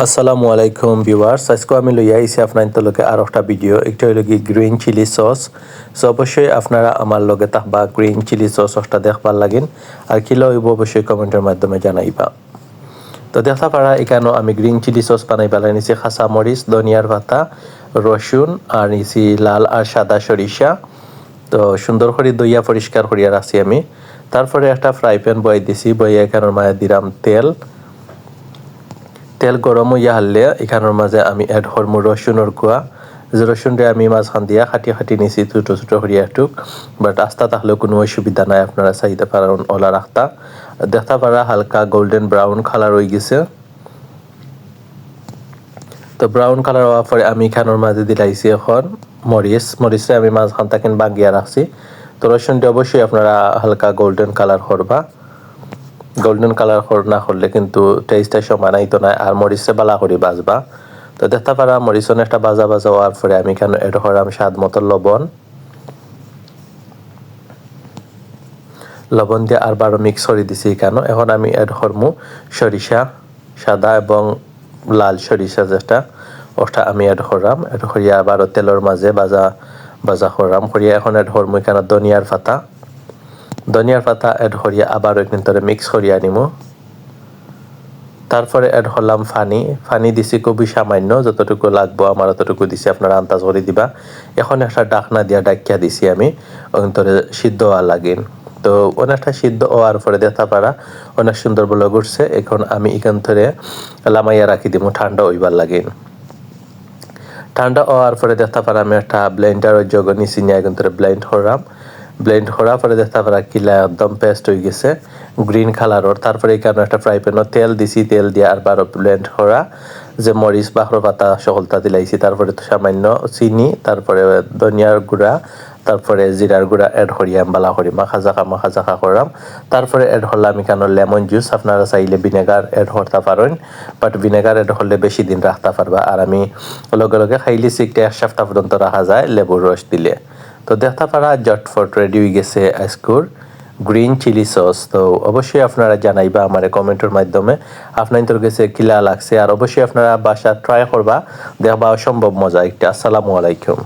আসসালামু আলাইকুম ভিউয়ার্স আজকে আমি লইয়া আইছি আপনার লগে আর একটা ভিডিও একটা হইল কি গ্রিন চিলি সস সো অবশ্যই আপনারা আমার লগে তাহবা গ্রিন চিলি সস একটা দেখবার লাগিন আর কি লইব অবশ্যই কমেন্টের মাধ্যমে জানাইবা। তো দেখা পারা এখানেও আমি গ্রিন চিলি সস বানাইবা নিছি খাসা মরিচ ধনিয়ার পাতা রসুন আর নিছি লাল আর সাদা সরিষা তো সুন্দর করে দইয়া পরিষ্কার করিয়া রাখছি আমি। তারপরে একটা ফ্রাই প্যান বয়াই দিছি। বইয়া এখানের মাঝে দিলাম তেল। তেল গরম হইয়া হারলে এখানের মাঝে আমি এড হরমু রসুনের কুয়া যে রসুনটা আমি মাঝখান দিয়া খাটি খাটি নিছি ছোটো ছোটো হরিয়া টুক বাট আস্তা তাহলে কোনো অসুবিধা নাই। আপনারা চাইতে পারেন ওলা রাখতা দেখতে পারা হালকা গোল্ডেন ব্রাউন কালার হয়ে গেছে। তো ব্রাউন কালার হওয়ার পরে আমি এখানের মাঝে দিলাইছি এখন মরিচ মরিচে আমি মাঝখান তাকেন বাঙ্গিয়া রাখছি তো রসুনটি অবশ্যই আপনারা হালকা গোল্ডেন কালার করবা গোল্ডেন কালার না করলে কিন্তু টেস্টটা সমান আইতো না আর মরিচে বালা করে বাজবা। তো দেখতে পারা মরিচন একটা বাজা বাজা হওয়ার পরে আমি কেন এড করাম স্বাদ মতো লবণ। লবণ দিয়ে আর বারো মিক্স করে দিছি কেন এখন আমি এড করমু সরিষা সাদা এবং লাল সরিষা যেটা ওটা আমি এড করাম এড করিয়া আবারও তেলের মাঝে বাজা বাজা করাম করিয়া এখন এড করমু কেন ধনিয়ার পাতা। ধনিয়ার পাতা এড করিয়া আবারও কিন্তু মিক্স করিয়া নিমু। তারপরে এড হলাম ফানি। ফানি দিছি খুবই সামান্য, যতটুকু লাগবো আমার অতটুকু দিছি। আপনারা আন্দাজ করে দিবা। এখন একটা ডাকনা দিয়া ডাকিয়া দিছি আমি অন্তরে সিদ্ধ হওয়া লাগিন তো অনেকটা সিদ্ধ হওয়ার পরে দেখা পারা অনেক সুন্দর বলে ঘুরছে এখন আমি এখান থেকে লামাইয়া রাখি দিব ঠান্ডা হইবার লাগিন ঠান্ডা হওয়ার পরে দেখতে পারা আমি একটা ব্লেন্ডার জগ নিচি নিয়ে এখন ব্লেন্ড করলাম ব্লেন্ড করার পরে দেখতে পারা কিলা একদম পেস্ট হয়ে গেছে গ্রিন কালারর তারপরে এখানে একটা ফ্রাই প্যানও তেল দিছি, তেল দিয়ে আর বারো ব্লেন্ড করা যে মরিচ বাহর পাতা সকলতা দিলাইছি তারপরে তো সামান্য চিনি তারপরে ধনিয়ার গুঁড়া তারপরে জিরার গুঁড়া এড করিয়াম বালা করি মাখা জাখা মাখা জাখা করাম তারপরে এড হলাম এখানে লেমন জুস আপনারা চাইলে ভিনেগার এড করতে পারেন বাট ভিনেগার এড হলে বেশি দিন রাখতে পারবা আর আমি লগে লগে খাইলে সিকটা এক সপ্তাহ পর্যন্ত রাখা যায় লেবুর রস দিলে। তো দেখতে পারা, জটফট রেডি হয়ে গেছে আইসকুর গ্রিন চিলি সস তো অবশ্যই আপনারা জানাইবা আমার কমেন্টের মাধ্যমে। আপনাদের কাছে কিলা লাগছে, আর অবশ্যই আপনারা বাসা ট্রাই করবা, দেখবা অসম্ভব মজা। একটা আসসালামু আলাইকুম।